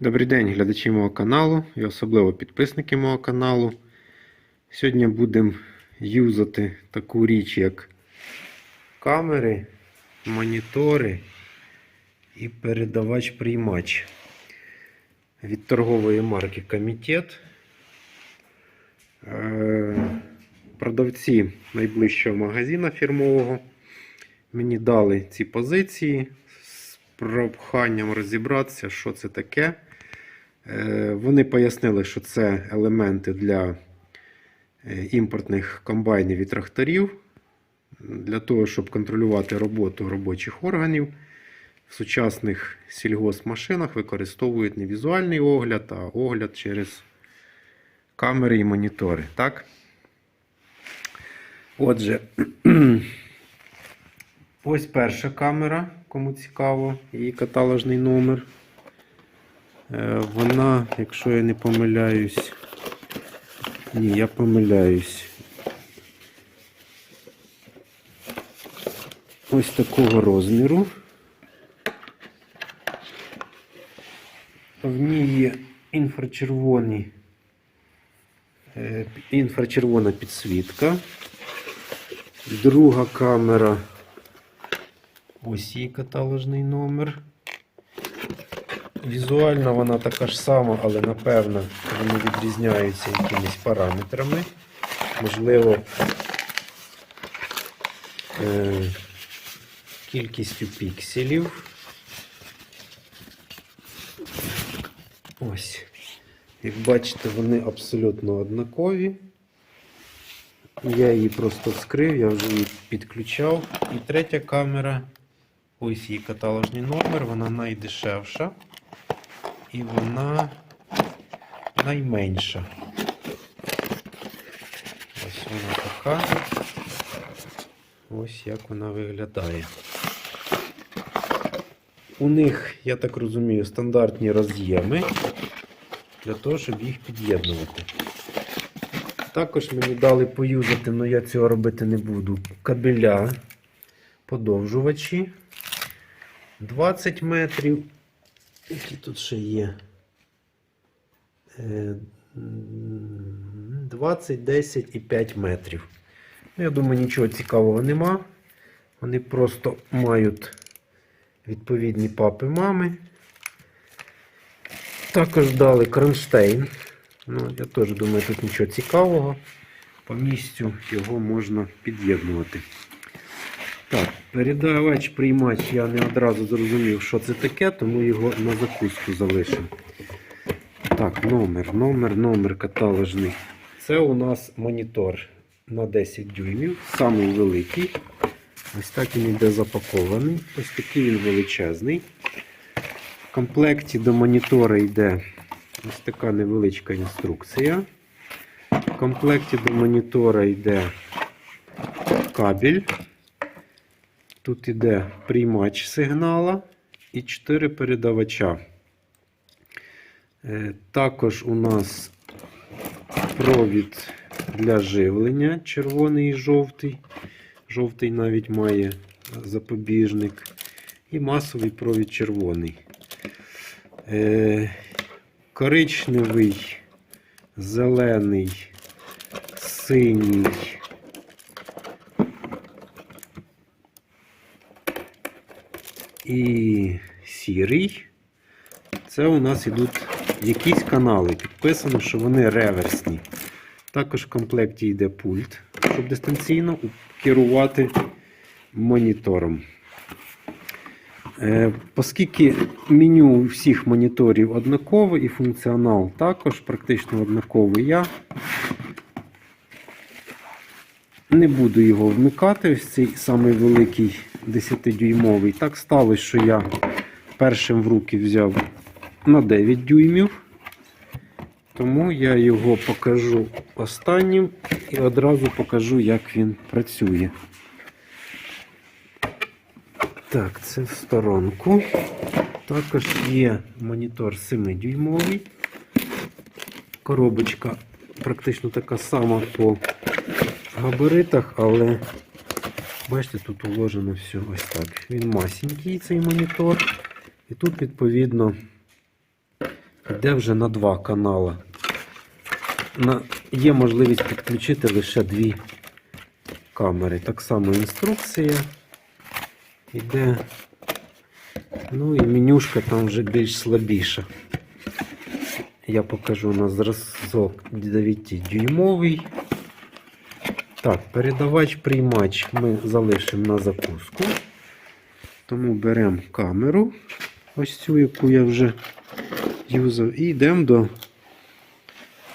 Добрий день, глядачі мого каналу і особливо підписники мого каналу. Сьогодні будемо юзати таку річ, як камери, монітори і передавач-приймач від торгової марки Комітет. Е, Продавці найближчого магазину фірмового мені дали ці позиції з проханням розібратися, що це таке. Е, Вони пояснили, що це елементи для е, імпортних комбайнів і тракторів, для того, щоб контролювати роботу робочих органів. В сучасних сільгоспмашинах використовують не візуальний огляд, а огляд через камери і монітори. Так? Отже, ось перша камера, кому цікаво, її каталожний номер. Е, Вона, якщо я не помиляюсь, ні, я помиляюсь. Ось такого розміру. В ній є інфрачервоні, е, інфрачервона підсвітка. Друга камера. Ось її каталожний номер. Візуально вона така ж сама, але напевно вони відрізняються якимись параметрами. Можливо, е, кількістю пікселів. Ось. Як бачите, вони абсолютно однакові. Я її просто вскрив, я вже її підключав. І третя камера. Ось її каталожний номер, вона найдешевша. І вона найменша. Ось вона така. Ось як вона виглядає. У них, я так розумію, стандартні роз'єми для того, щоб їх під'єднувати. Також мені дали поюзати, але я цього робити не буду. Кабеля, подовжувачі 20 метрів. Які тут ще є? Е, 20, 10 і 5 метрів. Ну, Я думаю, нічого цікавого нема. Вони просто мають відповідні папи мами. Також дали кронштейн. Ну, я теж думаю, тут нічого цікавого. По місцю його можна під'єднувати. Так, передавач приймач я не одразу зрозумів, що це таке, тому його на закуску залишив. Так, номер, номер, номер каталожний. Це у нас монітор на 10 дюймів, самий великий. Ось так він йде запакований. Ось такий він величезний. В комплекті до монітора йде ось така невеличка інструкція. В комплекті до монітора йде кабель. Тут йде приймач сигнала і 4 передавача. Е, Також у нас провід для живлення червоний і жовтий. Жовтий навіть має запобіжник. І масовий провід червоний. Е, Коричневий, зелений, синій. І сірий. Це у нас йдуть якісь канали. Підписано, що вони реверсні. Також в комплекті йде пульт, щоб дистанційно керувати монітором. Е, Оскільки меню всіх моніторів однакове і функціонал також практично однаковий, я не буду його вмикати, ось цей самий великий 10-дюймовий. Так сталося, що я першим в руки взяв на 9 дюймів. Тому я його покажу останнім і одразу покажу, як він працює. Так, це в сторонку. Також є монітор 7-дюймовий. Коробочка практично така сама по габаритах, але бачите, тут уложено все ось так. Він масенький, цей монітор. І тут, відповідно, йде вже на два канали. На, є можливість підключити лише дві камери. Так само інструкція йде. Ну і менюшка там вже більш слабіша. Я покажу на зразок 9-дюймовий. Так, передавач приймач ми залишимо на закуску. Тому беремо камеру, ось цю, яку я вже юзав, і йдемо до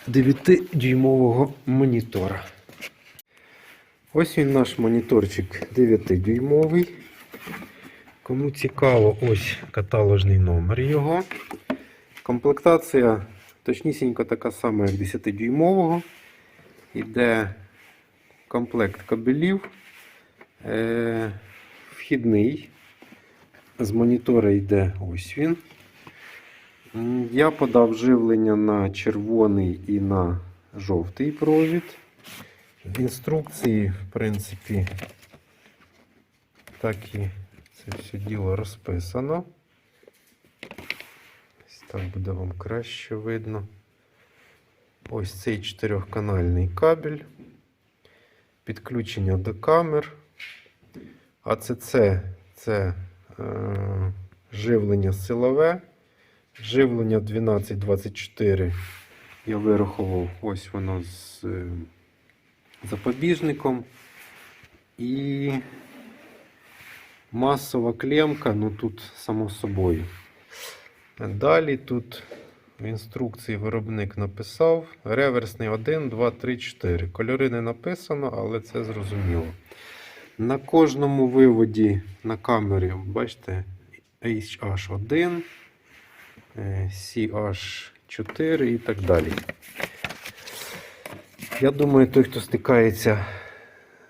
9-дюймового монітора. Ось він наш моніторчик 9-дюймовий. Кому цікаво, ось каталожний номер його. Комплектація точнісінько така сама, як 10-дюймового. Іде комплект кабелів. Е, вхідний. З монітора йде ось він. Я подав живлення на червоний і на жовтий провід. Інструкції, в принципі, так і це все діло розписано. Ось так буде вам краще видно. Ось цей чотирьохканальний кабель. Підключення до камер. АЦЦ це е, живлення силове. Живлення 1224 я вирахував. Ось воно з е, запобіжником. І масова клемка, ну тут само собою. Далі тут в інструкції виробник написав реверсний 1, 2, 3, 4. Кольори не написано, але це зрозуміло. На кожному виводі на камері, бачите, HH1, е, CH4 і так далі. Я думаю, той, хто стикається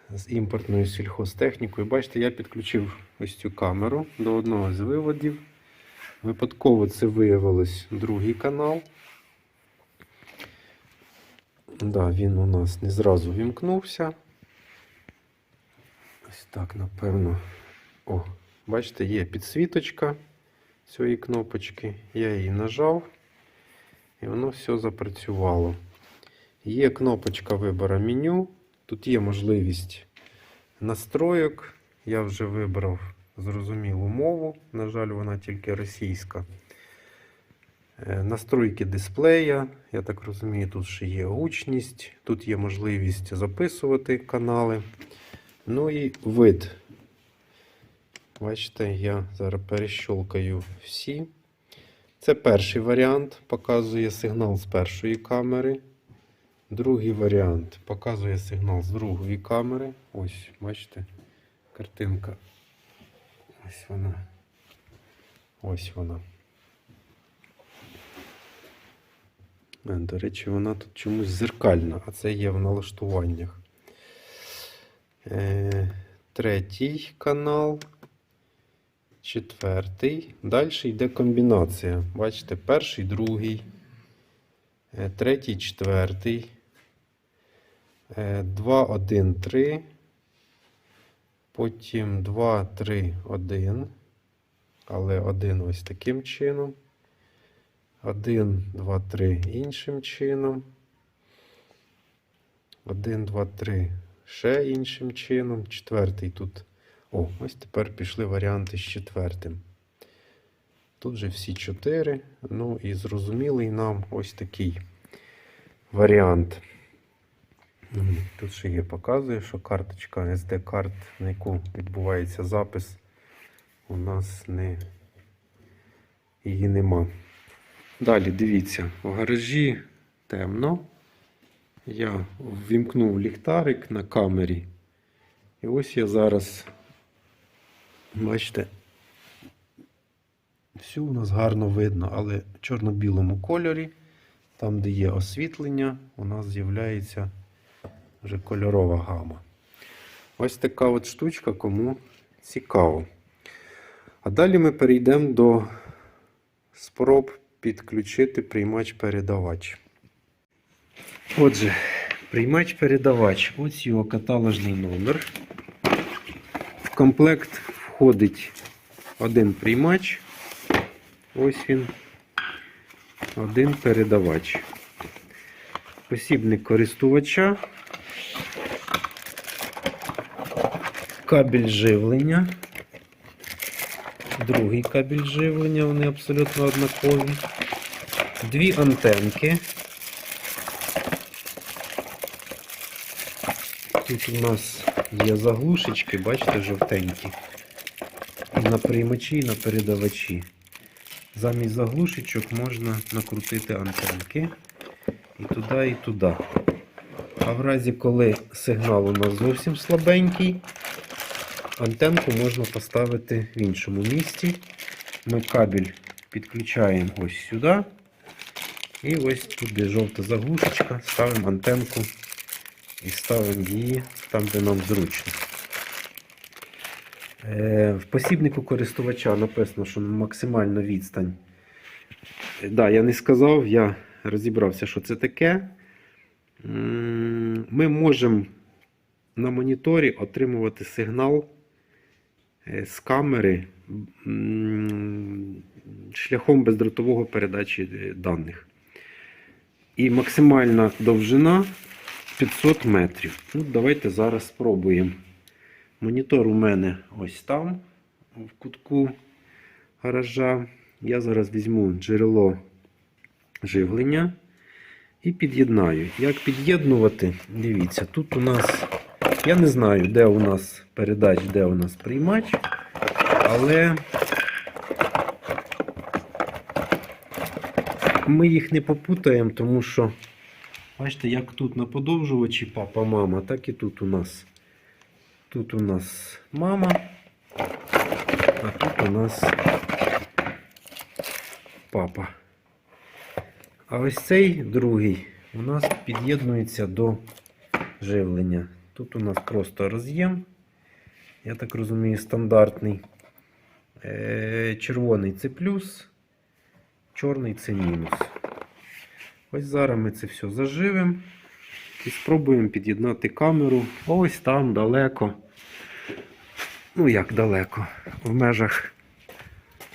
з імпортною сільхозтехнікою, бачите, я підключив ось цю камеру до одного з виводів. Випадково це виявилось другий канал. Да, він у нас не зразу вімкнувся. Ось так, напевно. О, бачите, є підсвіточка цієї кнопочки. Я її нажав, і воно все запрацювало. Є кнопочка вибору меню. Тут є можливість настройок. Я вже вибрав зрозумілу мову. На жаль, вона тільки російська. Е, Настройки дисплея. Я так розумію, тут ще є гучність, тут є можливість записувати канали. Ну і вид. Бачите, я зараз перещолкаю всі. Це перший варіант, показує сигнал з першої камери. Другий варіант показує сигнал з другої камери. Ось, бачите, картинка. Ось вона. Ось вона. Е, До речі, вона тут чомусь зеркальна, а це є в налаштуваннях. Е, третій канал. Четвертий. Далі йде комбінація. Бачите, перший, другий, е, третій, четвертий. 2, 1, 3. Потім 2, 3, 1. Але один ось таким чином. 1, 2, 3 іншим чином. 1, 2, 3 ще іншим чином. Четвертий тут. О, ось тепер пішли варіанти з четвертим. Тут же всі чотири. Ну і зрозумілий нам ось такий варіант. Тут ще є показує, що карточка SD-карт, на яку відбувається запис, у нас не її нема. Далі дивіться, в гаражі темно. Я ввімкнув ліхтарик на камері. І ось я зараз, бачите, все у нас гарно видно, але в чорно-білому кольорі, там, де є освітлення, у нас з'являється вже кольорова гама. Ось така от штучка, кому цікаво. А далі ми перейдемо до спроб підключити приймач-передавач. Отже, приймач-передавач. Ось його каталожний номер. В комплект входить один приймач. Ось він. один передавач. Посібник користувача. Кабель живлення. Другий кабель живлення, вони абсолютно однакові. Дві антенки. Тут у нас є заглушечки, бачите, жовтенькі. На приймачі, і на передавачі. Замість заглушечок можна накрутити антенки і туди, і туди. А в разі, коли сигнал у нас зовсім слабенький, антенку можна поставити в іншому місці. Ми кабель підключаємо ось сюди. І ось тут де жовта заглушечка, ставимо антенку і ставимо її там, де нам зручно. Е, В посібнику користувача написано, що максимальна відстань. Е, Да, я не сказав, я розібрався, що це таке. Ми можемо на моніторі отримувати сигнал з камери шляхом бездротового передачі е, даних. І максимальна довжина 500 метрів. Ну, давайте зараз спробуємо. Монітор у мене ось там, в кутку гаража. Я зараз візьму джерело живлення і під'єднаю. Як під'єднувати? Дивіться, тут у нас, я не знаю, де у нас передач, де у нас приймач, але ми їх не попутаємо, тому що, бачите, як тут на подовжувачі папа, мама, так і тут у нас. Тут у нас мама, а тут у нас папа. А ось цей другий у нас під'єднується до живлення. Тут у нас просто роз'єм, я так розумію, стандартний. Е, Червоний це плюс, чорний це мінус. Ось зараз ми це все заживемо. І спробуємо під'єднати камеру ось там далеко. Ну як далеко, в межах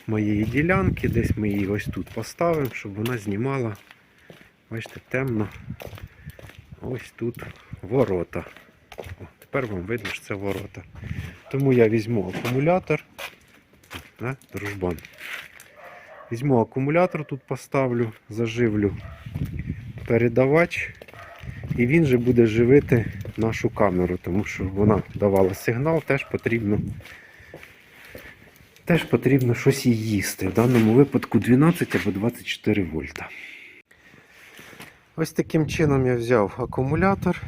моєї ділянки, десь ми її ось тут поставимо, щоб вона знімала. Бачите, темно. Ось тут ворота. Тепер вам видно, що це ворота. Тому я візьму акумулятор. Да, дружбан. Візьму акумулятор, тут поставлю, заживлю передавач. І він же буде живити нашу камеру, тому що вона давала сигнал, теж потрібно, теж потрібно щось їй їсти. В даному випадку 12 або 24 вольта. Ось таким чином я взяв акумулятор.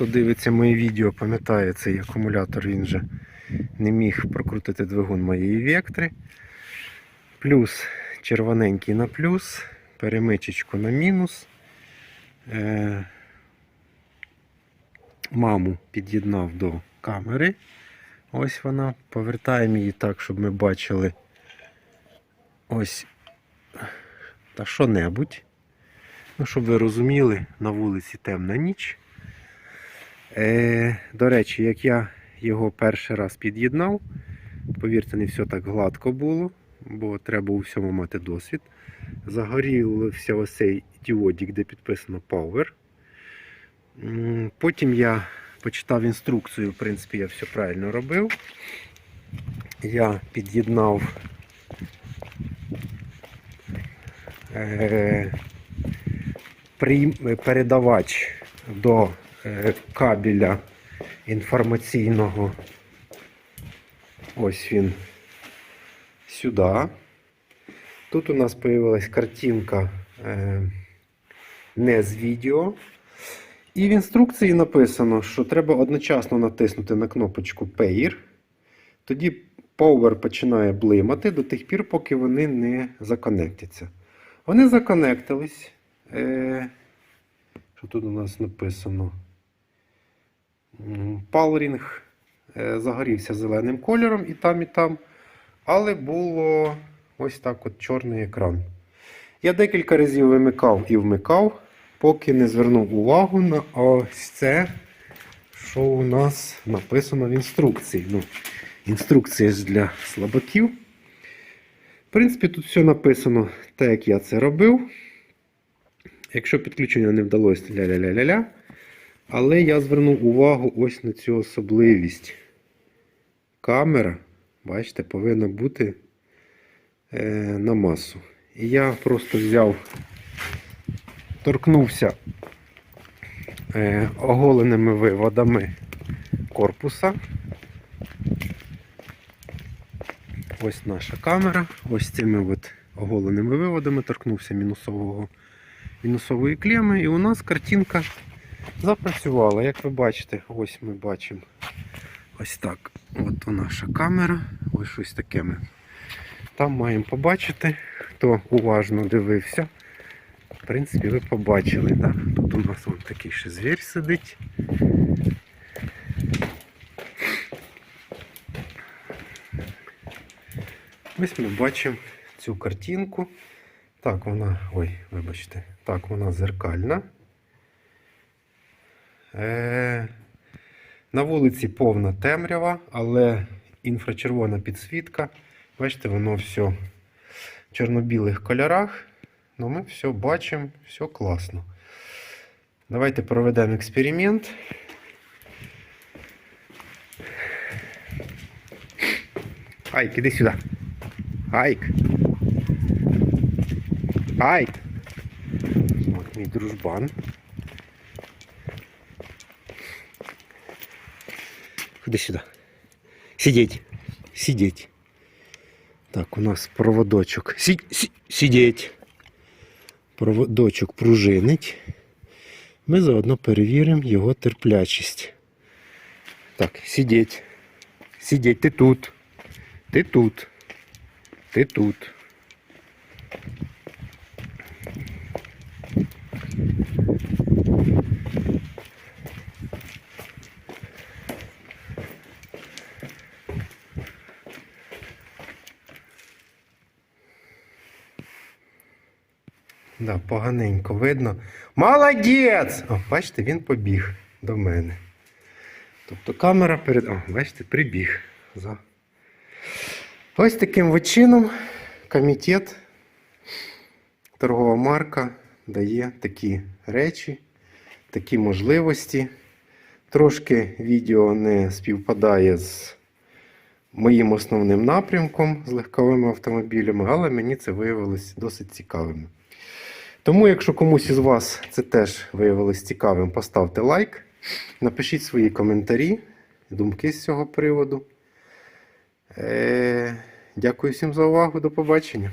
Хто дивиться моє відео, пам'ятає цей акумулятор, він же не міг прокрутити двигун моєї вектри. Плюс червоненький на плюс, перемичечку на мінус. Е, маму під'єднав до камери. Ось вона. Повертаємо її так, щоб ми бачили ось та що-небудь. Ну, щоб ви розуміли, на вулиці темна ніч. Е, до речі, як я його перший раз під'єднав, повірте, не все так гладко було, бо треба у всьому мати досвід. Загорівся ось цей діодік, де підписано Power. Потім я почитав інструкцію, в принципі, я все правильно робив. Я під'єднав е, передавач до кабеля інформаційного. Ось він сюди. Тут у нас появилась картинка е, не з відео. І в інструкції написано, що треба одночасно натиснути на кнопочку Pair. Тоді Power починає блимати до тих пір, поки вони не законектяться. Вони законектились. Е, що тут у нас написано? Powering е, загорівся зеленим кольором і там, і там. Але було ось так от чорний екран. Я декілька разів вимикав і вмикав, поки не звернув увагу на ось це, що у нас написано в інструкції. Ну, інструкція ж для слабаків. В принципі, тут все написано так, як я це робив. Якщо підключення не вдалося, ля-ля-ля-ля-ля. Але я звернув увагу ось на цю особливість. Камера, бачите, повинна бути е, на масу. І я просто взяв, торкнувся е, оголеними виводами корпуса. Ось наша камера. Ось цими от оголеними виводами торкнувся мінусового, мінусової клеми, і у нас картинка запрацювала. Як ви бачите, ось ми бачимо ось так. От наша камера. Ось щось таке ми там маємо побачити. Хто уважно дивився, в принципі, ви побачили. Да? Тут у нас вон такий ще звір сидить. Ось ми бачимо цю картинку. Так, вона. Ой, вибачте. Так, вона зеркальна. Е, на вулиці повна темрява, але інфрачервона підсвітка. Бачите, воно все в чорно-білих кольорах. Ну, ми все бачимо, все класно. Давайте проведемо експеримент. Айк, іди сюди. Айк. Айк. От мій дружбан. Ходи сюди. Сидеть. Сидеть. Так, у нас проводочок. Сі... сі- Сидеть. Проводочок пружинить. Ми заодно перевіримо його терплячість. Так, сидеть. Сидеть, ти тут. Ти тут. Ти тут. Да, поганенько видно. Молодець! О, бачите, він побіг до мене. Тобто камера перед. О, бачите, прибіг. За... Ось таким чином комітет, торгова марка дає такі речі, такі можливості. Трошки відео не співпадає з моїм основним напрямком з легковими автомобілями, але мені це виявилось досить цікавим. Тому, якщо комусь із вас це теж виявилось цікавим, поставте лайк, напишіть свої коментарі, думки з цього приводу. Е, Дякую всім за увагу. До побачення.